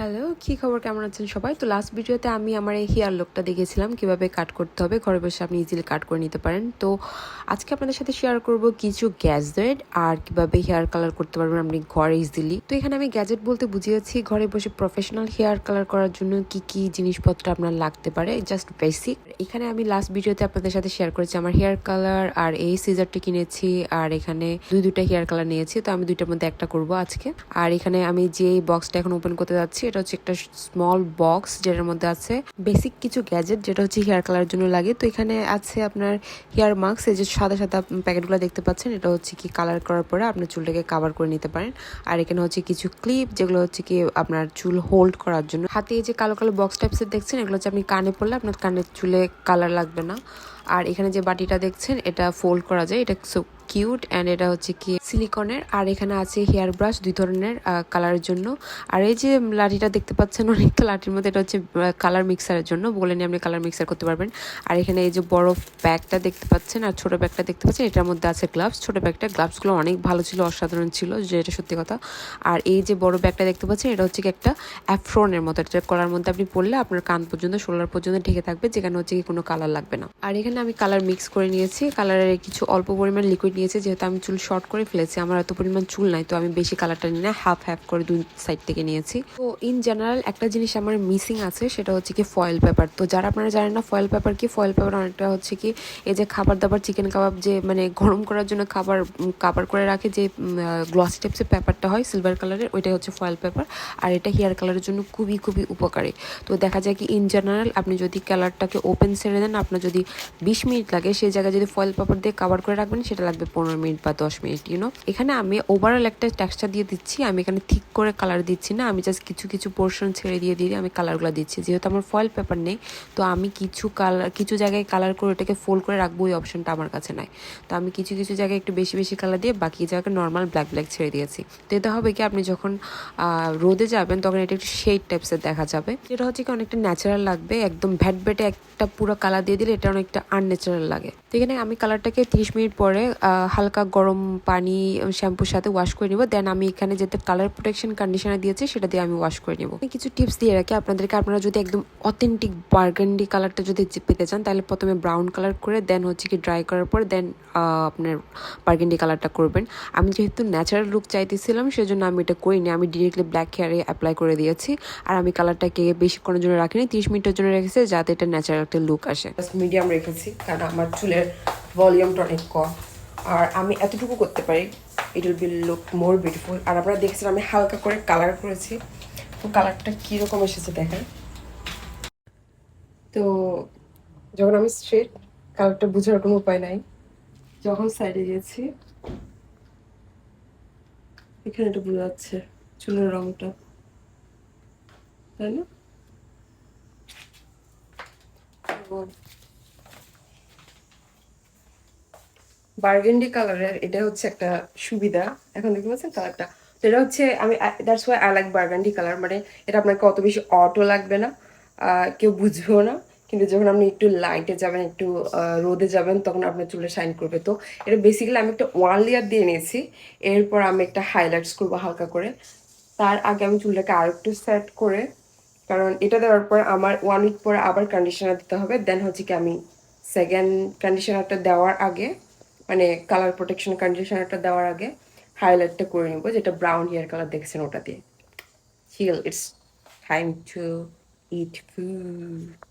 Hello কি খবর? কেমন আছেন সবাই? তো লাস্ট ভিডিওতে আমি আমার এই হেয়ার লুকটা দেখেছিলাম, কীভাবে কাট করতে হবে। ঘরে বসে আপনি ইজিলি কাট করে নিতে পারেন। তো আজকে আপনাদের সাথে শেয়ার করব কিছু গ্যাজেট আর কীভাবে হেয়ার কালার করতে পারবেন আপনি ঘরে ইজিলি তো এখানে আমি গ্যাজেট বলতে বুঝিয়েছি, ঘরে বসে প্রফেশনাল হেয়ার কালার করার জন্য কি কি জিনিসপত্র আপনার লাগতে পারে জাস্ট বেসিক এখানে আমি লাস্ট ভিডিওতে আপনাদের সাথে শেয়ার করেছি, আমার হেয়ার কালার আর এই সিজারটা কিনেছি, আর এখানে দুই দুটা হেয়ার কালার নিয়েছি। তো আমি দুইটার মধ্যে একটা করব আজকে। আর এখানে আমি যে বক্সটা এখন ওপেন করতে যাচ্ছি এটা হচ্ছে একটা স্মল বক্স যেটার মধ্যে আছে বেসিক কিছু গ্যাজেট যেটা হচ্ছে হেয়ার কালার জন্য লাগে। তো এখানে আছে আপনার হেয়ার মাস্ক এই যে সাদা সাদা প্যাকেটগুলো দেখতে পাচ্ছেন, এটা হচ্ছে কি কালার করার পরে আপনার চুলটাকে কাভার করে নিতে পারেন। আর এখানে হচ্ছে কিছু ক্লিপ যেগুলো হচ্ছে কি আপনার চুল হোল্ড করার জন্য। হাতে এই যে কালো কালো বক্স টাইপসের দেখছেন, এগুলো হচ্ছে আপনি কানে পড়লে আপনার কানের চুলে কালার লাগবে না। আর এখানে যে বাটিটা দেখছেন, এটা ফোল্ড করা যায়। এটা কিউট অ্যান্ড এটা হচ্ছে কি সিলিকনের আর এখানে আছে হেয়ার ব্রাশ দুই ধরনের কালারের জন্য। আর এই যে লাঠিটা দেখতে পাচ্ছেন অনেকটা লাঠির মধ্যে, এটা হচ্ছে কালার মিক্সারের জন্য। বলে নিয়ে আপনি কালার মিক্সার করতে পারবেন। আর এখানে এই যে বড় ব্যাগটা দেখতে পাচ্ছেন আর ছোট ব্যাগটা দেখতে পাচ্ছেন, এটার মধ্যে আছে গ্লাভস ছোট ব্যাগটা গ্লাভসগুলো অনেক ভালো ছিল, অসাধারণ ছিল যেটা সত্যি কথা। আর এই যে বড় ব্যাগটা দেখতে পাচ্ছেন, এটা হচ্ছে কি একটা অ্যাফ্রনের মতো। এটা কলার মধ্যে আপনি পড়লে আপনার কান পর্যন্ত শোল্ডার পর্যন্ত ঢেকে থাকবে, যেখানে হচ্ছে কি কোনো কালার লাগবে না। আর এখানে আমি কালার মিক্স করে নিয়েছি। কালারের কিছু অল্প পরিমাণ লিকুইড নিয়েছি যেহেতু আমি চুল শর্ট করে ফেলেছি, আমার এত পরিমাণ চুল নাই, তো আমি বেশি কালারটা নিই না হাফ হাফ করে দুই সাইড থেকে নিয়েছি। তো ইন জেনারেল একটা জিনিস আমার মিসিং আছে, সেটা হচ্ছে কি ফয়েল পেপার তো যারা আপনারা জানেন না ফয়েল পেপার কি? ফয়েল পেপার অনেকটা হচ্ছে কি, এই যে খাবার দাবার চিকেন কাবাব যে মানে গরম করার জন্য খাবার কাবার করে রাখে, যে গ্লসি টাইপসের পেপারটা হয় সিলভার কালারের ওইটাই হচ্ছে ফয়েল পেপার আর এটা হেয়ার কালারের জন্য খুবই খুবই উপকারী। তো দেখা যায় কি ইন জেনারেল আপনি যদি কালারটাকে ওপেন ছেড়ে দেন, আপনার যদি বিশ মিনিট লাগে, সেই জায়গায় যদি ফয়েল পেপার দিয়ে কাভার করে রাখবেন, সেটা লাগবে পনেরো মিনিট বা দশ মিনিট ইউনো এখানে আমি ওভারঅল একটা টেক্সচার দিয়ে দিচ্ছি, আমি এখানে ঠিক করে কালার দিচ্ছি না, আমি জাস্ট কিছু কিছু পোর্শন ছেড়ে দিয়ে দিয়ে আমি কালারগুলো দিচ্ছি। যেহেতু আমার ফয়েল পেপার নেই, তো আমি কিছু কালার কিছু জায়গায় কালার করে ওটাকে ফোল্ড করে রাখব, ওই অপশনটা আমার কাছে নাই। তো আমি কিছু কিছু জায়গায় একটু বেশি বেশি কালার দিয়ে বাকি জায়গায় নর্মাল ব্ল্যাক ব্ল্যাক ছেড়ে দিয়েছি। তো এটা হবে কি, আপনি যখন রোদে যাবেন, তখন এটা একটু শেড টাইপসের দেখা যাবে। যেটা হচ্ছে কি, অনেকটা ন্যাচারাল লাগবে, একদম ভ্যাট ভ্যাটে একটা পুরো কালার দিয়ে দিলে এটা অনেকটা আনন্যাচারাল লাগে। তো এখানে আমি কালারটাকে তিরিশ মিনিট পরে হালকা গরম পানি, শ্যাম্পুর সাথে ওয়াশ করে নিব। দেন আমি এখানে যেতে কালার প্রোটেকশন কন্ডিশনার দিয়েছি, সেটা দিয়ে আমি ওয়াশ করে নিব। কিছু টিপস দিয়ে রাখি আপনাদেরকে। আপনারা যদি একদম অথেন্টিক বার্গেন্ডি কালারটা যদি পেতে চান, তাহলে প্রথমে ব্রাউন কালার করে দেন হচ্ছে কি ড্রাই করার পর দেন আপনার বার্গেন্ডি কালারটা করবেন। আমি যেহেতু ন্যাচারাল লুক চাইতেছিলাম, সেজন্য আমি এটা করিনি। আমি ডিরেক্টলি ব্ল্যাক হেয়ারে অ্যাপ্লাই করে দিয়েছি। আর আমি কালারটাকে বেশিক্ষণের জন্য রাখিনি, তিরিশ মিনিটের জন্য রেখেছি, যাতে এটা ন্যাচারাল একটা লুক আসে। মিডিয়াম রেখেছি, কারণ আমার চুলের ভলিউমটা অনেক কম। আর আমি এতটুকু করতে পারি it will be look more beautiful আর আপনারা দেখছেন আমি হালকা করে কালার করেছি। তো কালারটা কীরকম এসেছে দেখেন। তো যখন আমি স্ট্রেট কালারটা বোঝার কোনো উপায় নাই, যখন সাইডে গিয়েছি এখানে এটা বোঝা যাচ্ছে চুলের রংটা। তাই না? বার্গেন্ডি কালারের, এটা হচ্ছে একটা সুবিধা। এখন দেখতে পাচ্ছেন কালারটা। তো এটা হচ্ছে, আমি that's why I like burgundy colour. মানে এটা আপনাকে অত বেশি অটো লাগবে না। কেউ বুঝবেও না। কিন্তু যখন আপনি একটু লাইটে যাবেন, একটু রোদে যাবেন, তখন আপনার চুলে শাইন করবে। তো এটা বেসিক্যালি আমি একটা ওয়ান লেয়ার দিয়ে নিয়েছি এরপর আমি একটা হাইলাইটস করব হালকা করে। তার আগে আমি চুলটাকে আর একটু সেট করে, কারণ এটা দেওয়ার পর আমার ওয়ান উইক পরে আবার কন্ডিশনার দিতে হবে। দেন হচ্ছে কি আমি সেকেন্ড কন্ডিশনারটা দেওয়ার আগে মানে কালার প্রোটেকশন কন্ডিশনারটা দেওয়ার আগে হাইলাইটটা করে নেব, যেটা ব্রাউন হেয়ার কালার দেখছেন ওটা দিয়ে। Chill it's time to eat food